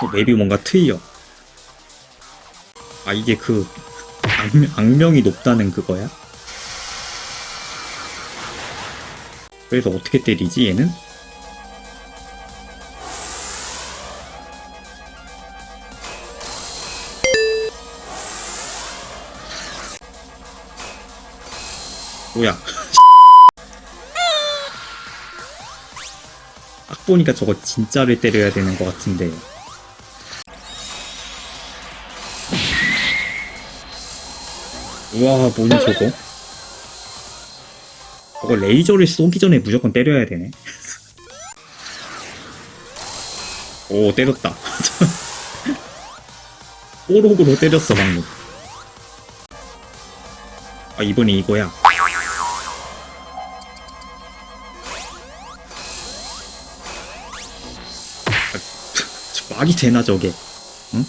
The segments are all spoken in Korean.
어, 맵이 뭔가 트이어. 아, 이게 그, 악명, 악명 이 높다는 그거야? 그래서 어떻게 때리지, 얘는? 뭐야. 딱 보니까 저거 진짜를 때려야 되는 것 같은데. 우와, 뭐냐, 저거? 저거 레이저를 쏘기 전에 무조건 때려야 되네. 오, 때렸다. 뽀록으로 때렸어, 방금. 아, 이번에 이거야. 저 말이 되나 저게 응?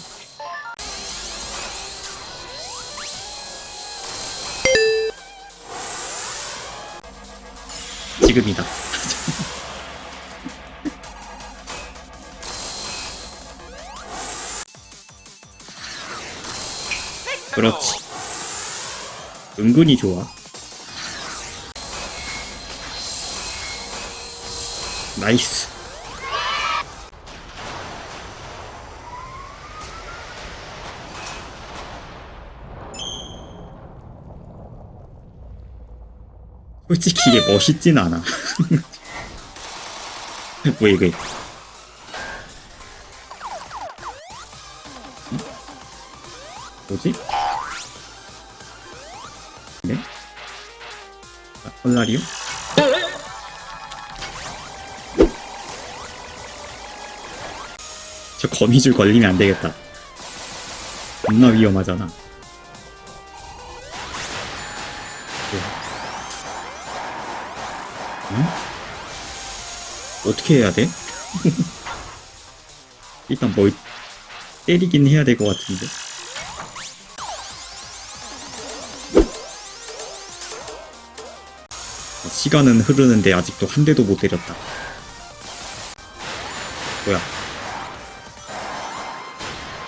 지금이다. 그렇지. 은근히 좋아. 나이스 솔직히 이게 멋있진 않아. 왜 이게? 응? 뭐지? 네? 아, 헐라리오? 저 거미줄 걸리면 안 되겠다. 겁나 위험하잖아. 응? 어떻게 해야 돼? 일단 뭘 때리긴 해야 될 것 같은데. 어, 시간은 흐르는데 아직도 한 대도 못 때렸다. 뭐야?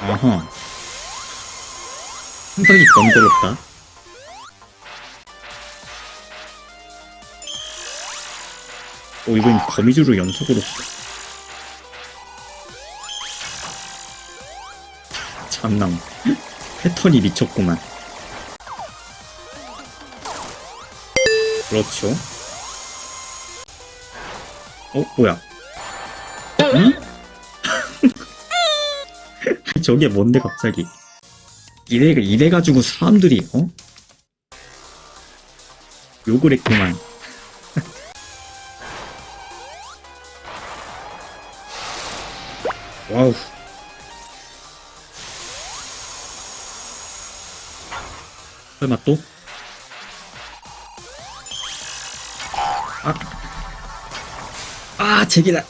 아하. 상당히 번거롭다. 오, 이건 거미줄을 연속으로 써. 참남. 패턴이 미쳤구만. 그렇죠. 어, 뭐야? 응? 저게 뭔데, 갑자기? 이래, 이래가지고 사람들이, 어? 욕을 했구만. 와우. 설마 또? 아. 아, 제기다.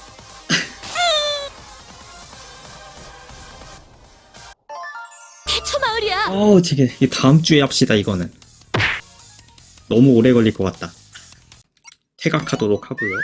태초 마을이야. 어우. 이 다음 주에 합시다, 이거는. 너무 오래 걸릴 것 같다. 퇴각하도록 하고요.